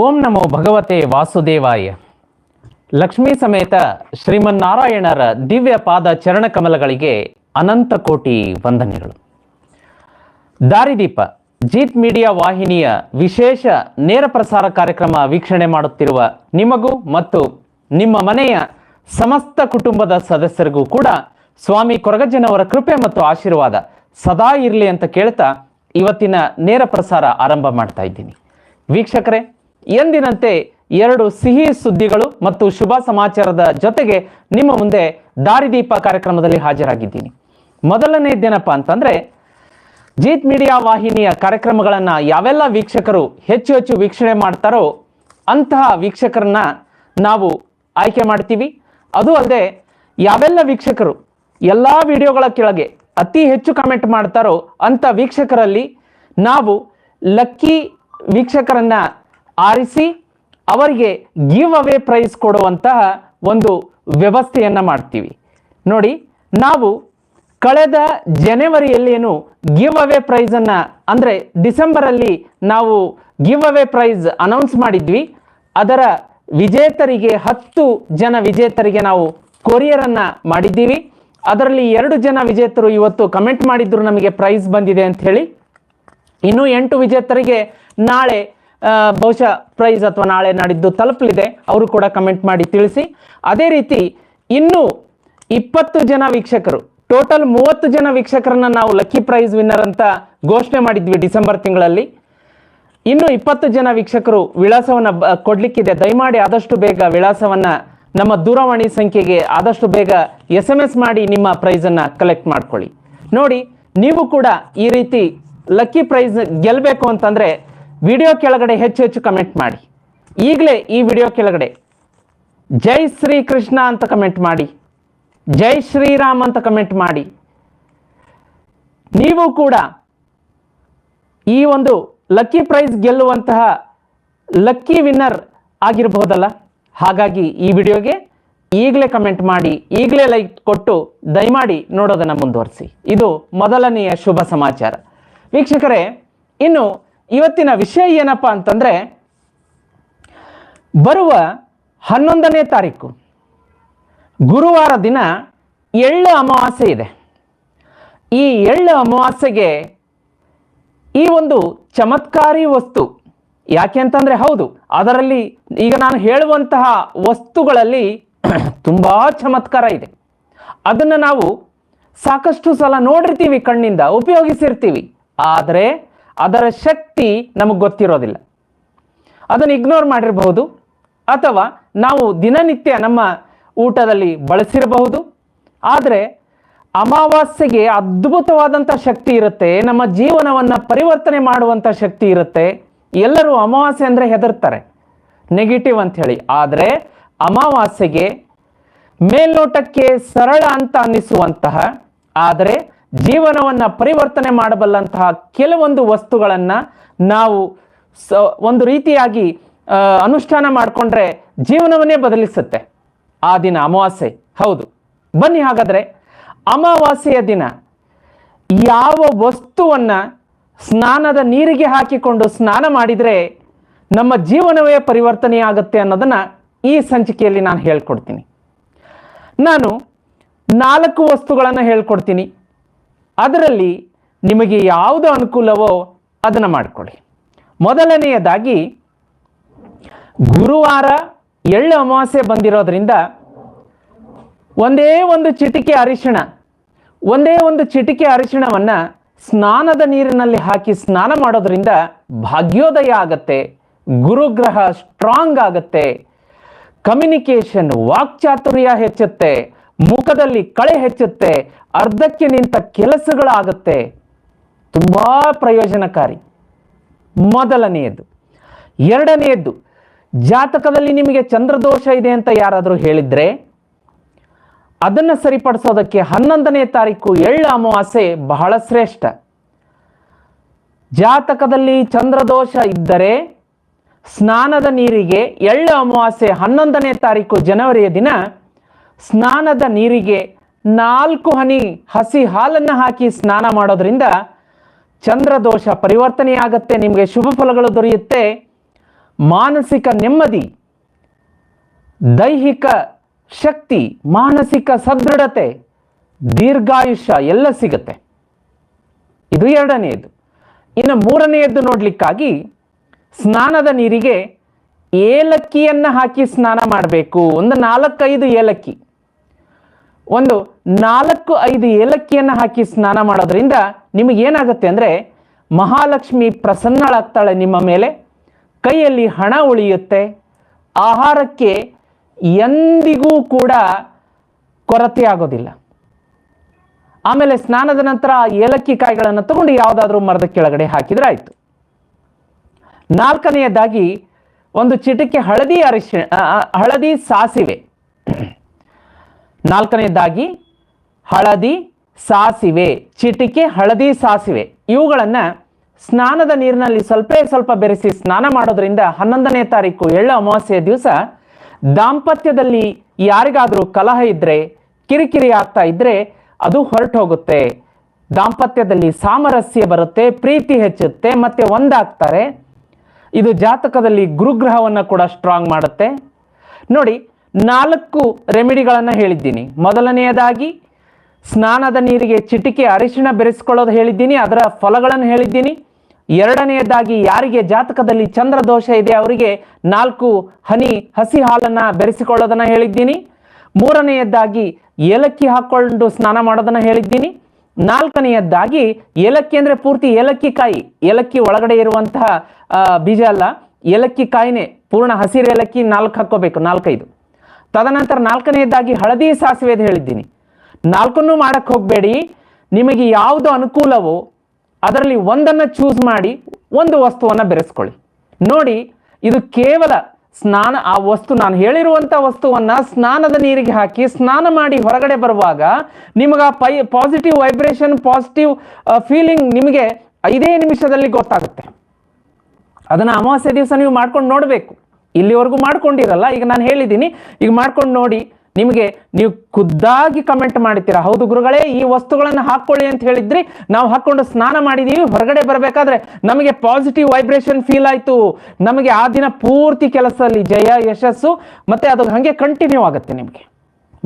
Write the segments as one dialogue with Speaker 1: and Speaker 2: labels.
Speaker 1: ಓಂ ನಮೋ ಭಗವತೆ ವಾಸುದೇವಾಯ. ಲಕ್ಷ್ಮೀ ಸಮೇತ ಶ್ರೀಮನ್ನಾರಾಯಣರ ದಿವ್ಯ ಪಾದ ಚರಣ ಕಮಲಗಳಿಗೆ ಅನಂತ ಕೋಟಿ ವಂದನೆಗಳು. ದಾರಿದೀಪ, ಜೀತ್ ಮೀಡಿಯಾ ವಾಹಿನಿಯ ವಿಶೇಷ ನೇರ ಪ್ರಸಾರ ಕಾರ್ಯಕ್ರಮ ವೀಕ್ಷಣೆ ಮಾಡುತ್ತಿರುವ ನಿಮಗೂ ಮತ್ತು ನಿಮ್ಮ ಮನೆಯ ಸಮಸ್ತ ಕುಟುಂಬದ ಸದಸ್ಯರಿಗೂ ಕೂಡ ಸ್ವಾಮಿ ಕೊರಗಜ್ಜನವರ ಕೃಪೆ ಮತ್ತು ಆಶೀರ್ವಾದ ಸದಾ ಇರಲಿ ಅಂತ ಕೇಳ್ತಾ ಇವತ್ತಿನ ನೇರ ಪ್ರಸಾರ ಆರಂಭ ಮಾಡ್ತಾ ಇದ್ದೀನಿ. ವೀಕ್ಷಕರೇ ಎಂದಿನಂತೆ ಎರಡು ಸಿಹಿ ಸುದ್ದಿಗಳು ಮತ್ತು ಶುಭ ಸಮಾಚಾರದ ಜೊತೆಗೆ ನಿಮ್ಮ ಮುಂದೆ ದಾರಿದೀಪ ಕಾರ್ಯಕ್ರಮದಲ್ಲಿ ಹಾಜರಾಗಿದ್ದೀನಿ. ಮೊದಲನೇದೇನಪ್ಪ ಅಂತಂದ್ರೆ, ಜೀತ್ ಮೀಡಿಯಾ ವಾಹಿನಿಯ ಕಾರ್ಯಕ್ರಮಗಳನ್ನು ಯಾವೆಲ್ಲ ವೀಕ್ಷಕರು ಹೆಚ್ಚು ಹೆಚ್ಚು ವೀಕ್ಷಣೆ ಮಾಡ್ತಾರೋ ಅಂತಹ ವೀಕ್ಷಕರನ್ನ ನಾವು ಆಯ್ಕೆ ಮಾಡ್ತೀವಿ. ಅದು ಅಲ್ಲದೆ, ಯಾವೆಲ್ಲ ವೀಕ್ಷಕರು ಎಲ್ಲ ವಿಡಿಯೋಗಳ ಕೆಳಗೆ ಅತಿ ಹೆಚ್ಚು ಕಮೆಂಟ್ ಮಾಡ್ತಾರೋ ಅಂಥ ವೀಕ್ಷಕರಲ್ಲಿ ನಾವು ಲಕ್ಕಿ ವೀಕ್ಷಕರನ್ನ ಆರಿಸಿ ಅವರಿಗೆ ಗಿವ್ ಅವೇ ಪ್ರೈಸ್ ಕೊಡುವಂತಹ ಒಂದು ವ್ಯವಸ್ಥೆಯನ್ನ ಮಾಡ್ತೀವಿ. ನೋಡಿ, ನಾವು ಕಳೆದ ಜನವರಿಯಲ್ಲಿ ಏನು ಗಿವ್ ಅವೇ ಪ್ರೈಸನ್ನು ಅಂದರೆ ಡಿಸೆಂಬರಲ್ಲಿ ನಾವು ಗಿವ್ ಅವೇ ಪ್ರೈಸ್ ಅನೌನ್ಸ್ ಮಾಡಿದ್ವಿ. ಅದರ ವಿಜೇತರಿಗೆ ಹತ್ತು ಜನ ವಿಜೇತರಿಗೆ ನಾವು ಕೊರಿಯರನ್ನು ಮಾಡಿದ್ದೀವಿ. ಅದರಲ್ಲಿ ಎರಡು ಜನ ವಿಜೇತರು ಇವತ್ತು ಕಮೆಂಟ್ ಮಾಡಿದ್ರು ನಮಗೆ ಪ್ರೈಸ್ ಬಂದಿದೆ ಅಂತ ಹೇಳಿ. ಇನ್ನು ಎಂಟು ವಿಜೇತರಿಗೆ ನಾಳೆ ಬಹುಶಃ ಪ್ರೈಸ್ ಅಥವಾ ನಾಳೆ ನಾಡಿದ್ದು ತಲುಪಲಿದೆ. ಅವರು ಕೂಡ ಕಮೆಂಟ್ ಮಾಡಿ ತಿಳಿಸಿ. ಅದೇ ರೀತಿ ಇನ್ನು ಇಪ್ಪತ್ತು ಜನ ವೀಕ್ಷಕರು ಟೋಟಲ್ ಮೂವತ್ತು ಜನ ವೀಕ್ಷಕರನ್ನ ನಾವು ಲಕ್ಕಿ ಪ್ರೈಸ್ ವಿನ್ನರ್ ಅಂತ ಘೋಷಣೆ ಮಾಡಿದ್ವಿ ಡಿಸೆಂಬರ್ ತಿಂಗಳಲ್ಲಿ. ಇನ್ನು ಇಪ್ಪತ್ತು ಜನ ವೀಕ್ಷಕರು ವಿಳಾಸವನ್ನು ಕೊಡಲಿಕ್ಕಿದೆ. ದಯಮಾಡಿ ಆದಷ್ಟು ಬೇಗ ವಿಳಾಸವನ್ನು ನಮ್ಮ ದೂರವಾಣಿ ಸಂಖ್ಯೆಗೆ ಆದಷ್ಟು ಬೇಗ ಎಸ್ ಎಂ ಎಸ್ ಮಾಡಿ ನಿಮ್ಮ ಪ್ರೈಸನ್ನು ಕಲೆಕ್ಟ್ ಮಾಡ್ಕೊಳ್ಳಿ. ನೋಡಿ, ನೀವು ಕೂಡ ಈ ರೀತಿ ಲಕ್ಕಿ ಪ್ರೈಸ್ ಗೆಲ್ಲಬೇಕು ಅಂತಂದ್ರೆ ವಿಡಿಯೋ ಕೆಳಗಡೆ ಹೆಚ್ಚು ಹೆಚ್ಚು ಕಮೆಂಟ್ ಮಾಡಿ. ಈಗಲೇ ಈ ವಿಡಿಯೋ ಕೆಳಗಡೆ ಜೈ ಶ್ರೀ ಕೃಷ್ಣ ಅಂತ ಕಮೆಂಟ್ ಮಾಡಿ. ಜೈ ಶ್ರೀರಾಮ್ ಅಂತ ಕಮೆಂಟ್ ಮಾಡಿ. ನೀವು ಕೂಡ ಈ ಒಂದು ಲಕ್ಕಿ ಪ್ರೈಸ್ ಗೆಲ್ಲುವಂತಹ ಲಕ್ಕಿ ವಿನ್ನರ್ ಆಗಿರಬಹುದಲ್ಲ ಹಾಗಾಗಿ ಈ ವಿಡಿಯೋಗೆ ಈಗಲೇ ಕಮೆಂಟ್ ಮಾಡಿ, ಈಗಲೇ ಲೈಕ್ ಕೊಟ್ಟು ದಯಮಾಡಿ ನೋಡೋದನ್ನು ಮುಂದುವರಿಸಿ. ಇದು ಮೊದಲನೆಯ ಶುಭ ಸಮಾಚಾರ. ವೀಕ್ಷಕರೇ, ಇನ್ನು ಇವತ್ತಿನ ವಿಷಯ ಏನಪ್ಪ ಅಂತಂದ್ರೆ, ಬರುವ ಹನ್ನೊಂದನೇ ತಾರೀಕು ಗುರುವಾರ ದಿನ ಎಳ್ಳು ಅಮಾವಾಸ್ಯೆ ಇದೆ. ಈ ಎಳ್ಳು ಅಮಾವಾಸ್ಯೆಗೆ ಈ ಒಂದು ಚಮತ್ಕಾರಿ ವಸ್ತು, ಯಾಕೆ ಅಂತಂದ್ರೆ ಹೌದು, ಅದರಲ್ಲಿ ಈಗ ನಾನು ಹೇಳುವಂತಹ ವಸ್ತುಗಳಲ್ಲಿ ತುಂಬಾ ಚಮತ್ಕಾರ ಇದೆ. ಅದನ್ನು ನಾವು ಸಾಕಷ್ಟು ಸಲ ನೋಡಿರ್ತೀವಿ ಕಣ್ಣಿಂದ, ಉಪಯೋಗಿಸಿರ್ತೀವಿ. ಆದರೆ ಅದರ ಶಕ್ತಿ ನಮಗೆ ಗೊತ್ತಿರೋದಿಲ್ಲ. ಅದನ್ನು ಇಗ್ನೋರ್ ಮಾಡಿರಬಹುದು. ಅಥವಾ ನಾವು ದಿನನಿತ್ಯ ನಮ್ಮ ಊಟದಲ್ಲಿ ಬಳಸಿರಬಹುದು. ಆದರೆ ಅಮಾವಾಸ್ಯೆಗೆ ಅದ್ಭುತವಾದಂಥ ಶಕ್ತಿ ಇರುತ್ತೆ, ನಮ್ಮ ಜೀವನವನ್ನು ಪರಿವರ್ತನೆ ಮಾಡುವಂಥ ಶಕ್ತಿ ಇರುತ್ತೆ. ಎಲ್ಲರೂ ಅಮಾವಾಸ್ಯೆ ಅಂದರೆ ಹೆದರ್ತಾರೆ. ನೆಗೆಟಿವ್ ಅಂತ ಹೇಳಿ. ಆದರೆ ಅಮಾವಾಸ್ಯೆಗೆ ಮೇಲ್ನೋಟಕ್ಕೆ ಸರಳ ಅಂತ ಅನ್ನಿಸುವಂತಹ, ಆದರೆ ಜೀವನವನ್ನು ಪರಿವರ್ತನೆ ಮಾಡಬಲ್ಲಂತಹ ಕೆಲವೊಂದು ವಸ್ತುಗಳನ್ನ ನಾವು ಒಂದು ರೀತಿಯಾಗಿ ಅನುಷ್ಠಾನ ಮಾಡಿಕೊಂಡ್ರೆ ಜೀವನವನ್ನೇ ಬದಲಿಸುತ್ತೆ. ಆ ದಿನ ಅಮಾವಾಸ್ಯೆ. ಹೌದು. ಬನ್ನಿ ಹಾಗಾದರೆ, ಅಮಾವಾಸ್ಯೆಯ ದಿನ ಯಾವ ವಸ್ತುವನ್ನ ಸ್ನಾನದ ನೀರಿಗೆ ಹಾಕಿಕೊಂಡು ಸ್ನಾನ ಮಾಡಿದರೆ ನಮ್ಮ ಜೀವನವೇ ಪರಿವರ್ತನೆ ಆಗುತ್ತೆ ಅನ್ನೋದನ್ನ ಈ ಸಂಚಿಕೆಯಲ್ಲಿ ನಾನು ಹೇಳ್ಕೊಡ್ತೀನಿ. ನಾನು ನಾಲ್ಕು ವಸ್ತುಗಳನ್ನು ಹೇಳ್ಕೊಡ್ತೀನಿ. ಅದರಲ್ಲಿ ನಿಮಗೆ ಯಾವುದು ಅನುಕೂಲವೋ ಅದನ್ನು ಮಾಡಿಕೊಳ್ಳಿ. ಮೊದಲನೆಯದಾಗಿ, ಗುರುವಾರ ಎಳ್ಳು ಅಮಾವಾಸ್ಯೆ ಬಂದಿರೋದ್ರಿಂದ ಒಂದೇ ಒಂದು ಚಿಟಿಕೆ ಅರಿಶಿಣ, ಒಂದೇ ಒಂದು ಚಿಟಿಕೆ ಅರಿಶಿಣವನ್ನು ಸ್ನಾನದ ನೀರಿನಲ್ಲಿ ಹಾಕಿ ಸ್ನಾನ ಮಾಡೋದ್ರಿಂದ ಭಾಗ್ಯೋದಯ ಆಗತ್ತೆ, ಗುರುಗ್ರಹ ಸ್ಟ್ರಾಂಗ್ ಆಗತ್ತೆ ಕಮ್ಯುನಿಕೇಷನ್ ವಾಕ್ಚಾತುರ್ಯ ಹೆಚ್ಚುತ್ತೆ ಮುಖದಲ್ಲಿ ಕಳೆ ಹೆಚ್ಚುತ್ತೆ, ಅರ್ಧಕ್ಕೆ ನಿಂತ ಕೆಲಸಗಳಾಗುತ್ತೆ. ತುಂಬಾ ಪ್ರಯೋಜನಕಾರಿ. ಮೊದಲನೆಯದ್ದು ಎರಡನೆಯದ್ದು ಜಾತಕದಲ್ಲಿ ನಿಮಗೆ ಚಂದ್ರದೋಷ ಇದೆ ಅಂತ ಯಾರಾದರೂ ಹೇಳಿದ್ರೆ, ಅದನ್ನು ಸರಿಪಡಿಸೋದಕ್ಕೆ ಹನ್ನೊಂದನೇ ತಾರೀಕು ಎಳ್ಳು ಅಮಾವಾಸ್ಯೆ ಬಹಳ ಶ್ರೇಷ್ಠ. ಜಾತಕದಲ್ಲಿ ಚಂದ್ರದೋಷ ಇದ್ದರೆ, ಸ್ನಾನದ ನೀರಿಗೆ ಎಳ್ಳು ಅಮಾವಾಸ್ಯೆ ಹನ್ನೊಂದನೇ ತಾರೀಕು ಜನವರಿಯ ದಿನ ಸ್ನಾನದ ನೀರಿಗೆ ನಾಲ್ಕು ಹನಿ ಹಸಿ ಹಾಲನ್ನು ಹಾಕಿ ಸ್ನಾನ ಮಾಡೋದ್ರಿಂದ ಚಂದ್ರದೋಷ ಪರಿವರ್ತನೆಯಾಗತ್ತೆ, ನಿಮಗೆ ಶುಭ ಫಲಗಳು ದೊರೆಯುತ್ತೆ. ಮಾನಸಿಕ ನೆಮ್ಮದಿ, ದೈಹಿಕ ಶಕ್ತಿ, ಮಾನಸಿಕ ಸದೃಢತೆ, ದೀರ್ಘಾಯುಷ್ಯ ಎಲ್ಲ ಸಿಗುತ್ತೆ. ಇದು ಎರಡನೆಯದು. ಇನ್ನು ಮೂರನೆಯದ್ದು ನೋಡಲಿಕ್ಕಾಗಿ ಸ್ನಾನದ ನೀರಿಗೆ ಏಲಕ್ಕಿಯನ್ನು ಹಾಕಿ ಸ್ನಾನ ಮಾಡಬೇಕು. ಒಂದು ನಾಲ್ಕೈದು ಏಲಕ್ಕಿ. ಒಂದು ನಾಲ್ಕು ಐದು ಏಲಕ್ಕಿಯನ್ನು ಹಾಕಿ ಸ್ನಾನ ಮಾಡೋದ್ರಿಂದ ನಿಮಗೇನಾಗುತ್ತೆ ಅಂದರೆ ಮಹಾಲಕ್ಷ್ಮಿ ಪ್ರಸನ್ನಳಾಗ್ತಾಳೆ ನಿಮ್ಮ ಮೇಲೆ ಕೈಯಲ್ಲಿ ಹಣ ಉಳಿಯುತ್ತೆ. ಆಹಾರಕ್ಕೆ ಎಂದಿಗೂ ಕೂಡ ಕೊರತೆ ಆಗೋದಿಲ್ಲ. ಆಮೇಲೆ ಸ್ನಾನದ ನಂತರ ಆ ಏಲಕ್ಕಿ ಕಾಯಿಗಳನ್ನು ತಗೊಂಡು ಯಾವುದಾದ್ರೂ ಮರದ ಕೆಳಗಡೆ ಹಾಕಿದ್ರೆ ಆಯಿತು. ನಾಲ್ಕನೆಯದಾಗಿ ಒಂದು ಚಿಟಿಕೆ ಹಳದಿ ಅರಿಶಿಣ ಹಳದಿ ಸಾಸಿವೆ. ನಾಲ್ಕನೆಯದಾಗಿ ಹಳದಿ ಸಾಸಿವೆ, ಚಿಟಿಕೆ, ಹಳದಿ ಸಾಸಿವೆ. ಇವುಗಳನ್ನು ಸ್ನಾನದ ನೀರಿನಲ್ಲಿ ಸ್ವಲ್ಪ ಸ್ವಲ್ಪ ಬೆರೆಸಿ ಸ್ನಾನ ಮಾಡೋದ್ರಿಂದ ಹನ್ನೊಂದನೇ ತಾರೀಕು ಎಳ್ಳು ಅಮಾವಾಸ್ಯೆಯ ದಿವಸ ದಾಂಪತ್ಯದಲ್ಲಿ ಯಾರಿಗಾದರೂ ಕಲಹ ಇದ್ದರೆ ಕಿರಿಕಿರಿ ಆಗ್ತಾ ಇದ್ದರೆ ಅದು ಹೊರಟು ಹೋಗುತ್ತೆ. ದಾಂಪತ್ಯದಲ್ಲಿ ಸಾಮರಸ್ಯ ಬರುತ್ತೆ, ಪ್ರೀತಿ ಹೆಚ್ಚುತ್ತೆ, ಮತ್ತೆ ಒಂದಾಗ್ತಾರೆ. ಇದು ಜಾತಕದಲ್ಲಿ ಗುರುಗ್ರಹವನ್ನು ಕೂಡ ಸ್ಟ್ರಾಂಗ್ ಮಾಡುತ್ತೆ. ನೋಡಿ ನಾಲ್ಕು ರೆಮಿಡಿಗಳನ್ನು ಹೇಳಿದ್ದೀನಿ. ಮೊದಲನೆಯದಾಗಿ, ಸ್ನಾನದ ನೀರಿಗೆ ಚಿಟಿಕೆ ಅರಿಶಿಣ ಬೆರೆಸ್ಕೊಳ್ಳೋದು ಹೇಳಿದ್ದೀನಿ, ಅದರ ಫಲಗಳನ್ನು ಹೇಳಿದ್ದೀನಿ. ಎರಡನೆಯದಾಗಿ, ಯಾರಿಗೆ ಜಾತಕದಲ್ಲಿ ಚಂದ್ರ ದೋಷ ಇದೆ ಅವರಿಗೆ ನಾಲ್ಕು ಹನಿ ಹಸಿ ಹಾಲನ್ನು ಬೆರೆಸಿಕೊಳ್ಳೋದನ್ನು ಹೇಳಿದ್ದೀನಿ. ಮೂರನೆಯದ್ದಾಗಿ ಏಲಕ್ಕಿ ಹಾಕ್ಕೊಂಡು ಸ್ನಾನ ಮಾಡೋದನ್ನು ಹೇಳಿದ್ದೀನಿ. ನಾಲ್ಕನೆಯದ್ದಾಗಿ ಏಲಕ್ಕಿ ಅಂದರೆ ಪೂರ್ತಿ ಏಲಕ್ಕಿ ಕಾಯಿ, ಏಲಕ್ಕಿ ಒಳಗಡೆ ಇರುವಂತಹ ಬೀಜ ಅಲ್ಲ, ಏಲಕ್ಕಿ ಕಾಯಿನೇ, ಪೂರ್ಣ ಹಸಿರು ಏಲಕ್ಕಿ ನಾಲ್ಕು ಹಾಕ್ಕೋಬೇಕು, ನಾಲ್ಕೈದು. ತದನಂತರ ನಾಲ್ಕನೆಯದಾಗಿ ಹಳದಿ ಸಾಸಿವೆ ಅಂತ ಹೇಳಿದ್ದೀನಿ. ನಾಲ್ಕನ್ನು ಮಾಡಕ್ಕೆ ಹೋಗಬೇಡಿ. ನಿಮಗೆ ಯಾವುದು ಅನುಕೂಲವೋ ಅದರಲ್ಲಿ ಒಂದನ್ನು ಚೂಸ್ ಮಾಡಿ ಒಂದು ವಸ್ತುವನ್ನು ಬೆರೆಸ್ಕೊಳ್ಳಿ. ನೋಡಿ, ಇದು ಕೇವಲ ಸ್ನಾನ, ಆ ವಸ್ತು ನಾನು ಹೇಳಿರುವಂಥ ವಸ್ತುವನ್ನು ಸ್ನಾನದ ನೀರಿಗೆ ಹಾಕಿ ಸ್ನಾನ ಮಾಡಿ ಹೊರಗಡೆ ಬರುವಾಗ ನಿಮಗೆ ಆ ಪೈ ಪಾಸಿಟಿವ್ ವೈಬ್ರೇಷನ್ ಪಾಸಿಟಿವ್ ಫೀಲಿಂಗ್ ನಿಮಗೆ ಐದೇ ನಿಮಿಷದಲ್ಲಿ ಗೊತ್ತಾಗುತ್ತೆ. ಅದನ್ನು ಅಮಾವಾಸ್ಯೆ ದಿವಸ ನೀವು ಮಾಡ್ಕೊಂಡು ನೋಡಬೇಕು. ಇಲ್ಲಿವರೆಗೂ ಮಾಡ್ಕೊಂಡಿರಲ್ಲ, ಈಗ ನಾನು ಹೇಳಿದ್ದೀನಿ ಈಗ ಮಾಡ್ಕೊಂಡು ನೋಡಿ, ನಿಮಗೆ ನೀವು ಖುದ್ದಾಗಿ ಕಮೆಂಟ್ ಮಾಡ್ತೀರಾ. ಹೌದು ಗುರುಗಳೇ, ಈ ವಸ್ತುಗಳನ್ನು ಹಾಕ್ಕೊಳ್ಳಿ ಅಂತ ಹೇಳಿದ್ರಿ, ನಾವು ಹಾಕ್ಕೊಂಡು ಸ್ನಾನ ಮಾಡಿದೀವಿ, ಹೊರಗಡೆ ಬರಬೇಕಾದ್ರೆ ನಮಗೆ ಪಾಸಿಟಿವ್ ವೈಬ್ರೇಷನ್ ಫೀಲ್ ಆಯಿತು. ನಮಗೆ ಆ ದಿನ ಪೂರ್ತಿ ಕೆಲಸದಲ್ಲಿ ಜಯ, ಯಶಸ್ಸು, ಮತ್ತೆ ಅದು ಹಾಗೆ ಕಂಟಿನ್ಯೂ ಆಗುತ್ತೆ ನಿಮಗೆ.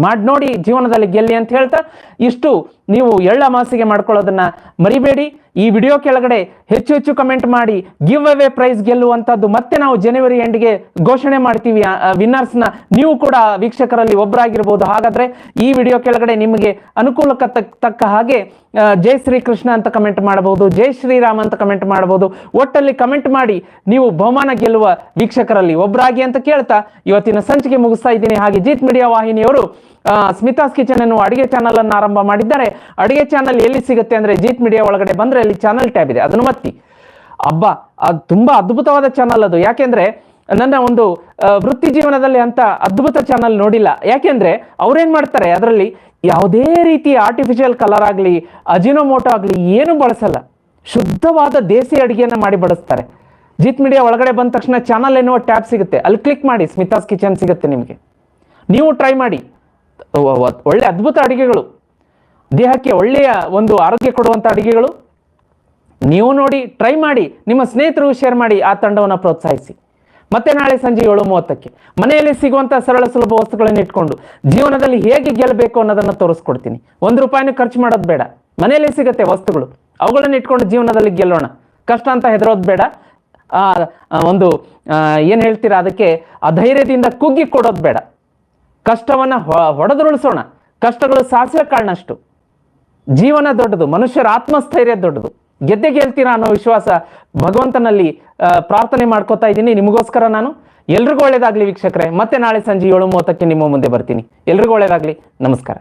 Speaker 1: ಮಾಡಿ ನೋಡಿ, ಜೀವನದಲ್ಲಿ ಗೆಲ್ಲಿ ಅಂತ ಹೇಳ್ತಾ, ಇಷ್ಟು ನೀವು ಎಳ್ಳ ಮಾಸಿಗೆ ಮಾಡ್ಕೊಳ್ಳೋದನ್ನ ಮರಿಬೇಡಿ. ಈ ವಿಡಿಯೋ ಕೆಳಗಡೆ ಹೆಚ್ಚು ಹೆಚ್ಚು ಕಮೆಂಟ್ ಮಾಡಿ ಗಿವ್ ಅವೇ ಪ್ರೈಸ್ ಗೆಲ್ಲುವಂತದ್ದು ಮತ್ತೆ ನಾವು ಜನವರಿ ಎಂಡ್ಗೆ ಘೋಷಣೆ ಮಾಡ್ತೀವಿ. ವಿನ್ನರ್ಸ್ನ ನೀವು ಕೂಡ ವೀಕ್ಷಕರಲ್ಲಿ ಒಬ್ಬರಾಗಿರ್ಬೋದು ಹಾಗಾದ್ರೆ ಈ ವಿಡಿಯೋ ಕೆಳಗಡೆ ನಿಮಗೆ ಅನುಕೂಲಕ್ಕೆ ತಕ್ಕ ಹಾಗೆ ಜೈ ಶ್ರೀ ಕೃಷ್ಣ ಅಂತ ಕಮೆಂಟ್ ಮಾಡಬಹುದು, ಜೈ ಶ್ರೀರಾಮ್ ಅಂತ ಕಮೆಂಟ್ ಮಾಡಬಹುದು. ಒಟ್ಟಲ್ಲಿ ಕಮೆಂಟ್ ಮಾಡಿ ನೀವು ಬಹುಮಾನ ಗೆಲ್ಲುವ ವೀಕ್ಷಕರಲ್ಲಿ ಒಬ್ಬರಾಗಿ ಅಂತ ಕೇಳ್ತಾ ಇವತ್ತಿನ ಸಂಚಿಕೆ ಮುಗಿಸ್ತಾ ಇದ್ದೀನಿ. ಹಾಗೆ ಜೀತ್ ಮೀಡಿಯಾ ವಾಹಿನಿಯವರು ಸ್ಮಿತಾಸ್ ಕಿಚನ್ ಎನ್ನುವ ಅಡಿಗೆ ಚಾನಲ್ ಅನ್ನು ಆರಂಭ ಮಾಡಿದ್ದಾರೆ. ಅಡಿಗೆ ಚಾನಲ್ ಎಲ್ಲಿ ಸಿಗುತ್ತೆ ಅಂದ್ರೆ ಜೀತ್ ಮೀಡಿಯಾ ಒಳಗಡೆ ಬಂದ್ರೆ ಅಲ್ಲಿ ಚಾನಲ್ ಟ್ಯಾಬ್ ಇದೆ. ಅದನ್ನು ಒತ್ತಿ. ಅಬ್ಬಾ, ಅದು ತುಂಬಾ ಅದ್ಭುತವಾದ ಚಾನಲ್ ಅದು. ಯಾಕೆಂದ್ರೆ ನನ್ನ ಒಂದು ವೃತ್ತಿ ಜೀವನದಲ್ಲಿ ಅಂತ ಅದ್ಭುತ ಚಾನಲ್ ನೋಡಿಲ್ಲ. ಯಾಕೆಂದ್ರೆ ಅವ್ರೇನ್ ಮಾಡ್ತಾರೆ? ಅದರಲ್ಲಿ ಯಾವುದೇ ರೀತಿಯ ಆರ್ಟಿಫಿಷಿಯಲ್ ಕಲರ್ ಆಗಲಿ ಅಜಿನೋಮೋಟೋ ಆಗಲಿ ಏನು ಬಳಸಲ್ಲ. ಶುದ್ಧವಾದ ದೇಸಿ ಅಡಿಗೆಯನ್ನು ಮಾಡಿ ಬಡಿಸ್ತಾರೆ ಜಿತ್ ಮೀಡಿಯಾ ಒಳಗಡೆ ಬಂದ ತಕ್ಷಣ ಚಾನಲ್ ಎನ್ನುವ ಟ್ಯಾಬ್ ಸಿಗುತ್ತೆ. ಅಲ್ಲಿ ಕ್ಲಿಕ್ ಮಾಡಿ, ಸ್ಮಿತಾಸ್ ಕಿಚನ್ ಸಿಗುತ್ತೆ ನಿಮಗೆ. ನೀವು ಟ್ರೈ ಮಾಡಿ. ಒಳ್ಳೆ ಅದ್ಭುತ ಅಡಿಗೆಗಳು. ದೇಹಕ್ಕೆ ಒಳ್ಳೆಯ ಒಂದು ಆರೋಗ್ಯ ಕೊಡುವಂಥ ಅಡಿಗೆಗಳು. ನೀವು ನೋಡಿ ಟ್ರೈ ಮಾಡಿ, ನಿಮ್ಮ ಸ್ನೇಹಿತರಿಗೂ ಶೇರ್ ಮಾಡಿ ಆ ತಂಡವನ್ನು ಪ್ರೋತ್ಸಾಹಿಸಿ. ಮತ್ತೆ ನಾಳೆ ಸಂಜೆ ಏಳು ಮೂವತ್ತಕ್ಕೆ ಮನೆಯಲ್ಲಿ ಸಿಗುವಂಥ ಸರಳ ಸುಲಭ ವಸ್ತುಗಳನ್ನು ಇಟ್ಕೊಂಡು ಜೀವನದಲ್ಲಿ ಹೇಗೆ ಗೆಲ್ಲಬೇಕು ಅನ್ನೋದನ್ನು ತೋರಿಸ್ಕೊಡ್ತೀನಿ. ಒಂದು ರೂಪಾಯಿನೂ ಖರ್ಚು ಮಾಡೋದು ಬೇಡ. ಮನೆಯಲ್ಲಿ ಸಿಗುತ್ತೆ ವಸ್ತುಗಳು. ಅವುಗಳನ್ನು ಇಟ್ಕೊಂಡು ಜೀವನದಲ್ಲಿ ಗೆಲ್ಲೋಣ. ಕಷ್ಟ ಅಂತ ಹೆದರೋದು ಬೇಡ. ಒಂದು ಏನು ಹೇಳ್ತೀರಾ ಅದಕ್ಕೆ ಅಧೈರ್ಯದಿಂದ ಕುಗ್ಗಿ ಕೊಡೋದು ಬೇಡ. ಕಷ್ಟವನ್ನು ಹೊಡೆದುರುಳಿಸೋಣ. ಕಷ್ಟಗಳು ಸಾಸಿವೆ ಕಾರಣಷ್ಟು ಜೀವನ ದೊಡ್ಡದು, ಮನುಷ್ಯರ ಆತ್ಮಸ್ಥೈರ್ಯ ದೊಡ್ಡದು. ಗೆದ್ದೆ ಗೆಲ್ತೀರಾ ಅನ್ನೋ ವಿಶ್ವಾಸ ಭಗವಂತನಲ್ಲಿ ಪ್ರಾರ್ಥನೆ ಮಾಡ್ಕೋತಾ ಇದ್ದೀನಿ. ನಿಮಗೋಸ್ಕರ ನಾನು. ಎಲ್ರಿಗೂ ಒಳ್ಳೇದಾಗಲಿ ವೀಕ್ಷಕರೇ. ಮತ್ತೆ ನಾಳೆ ಸಂಜೆ ಏಳು ಮೂವತ್ತಕ್ಕೆ ನಿಮ್ಮ ಮುಂದೆ ಬರ್ತೀನಿ. ಎಲ್ರಿಗೂ ಒಳ್ಳೇದಾಗಲಿ. ನಮಸ್ಕಾರ.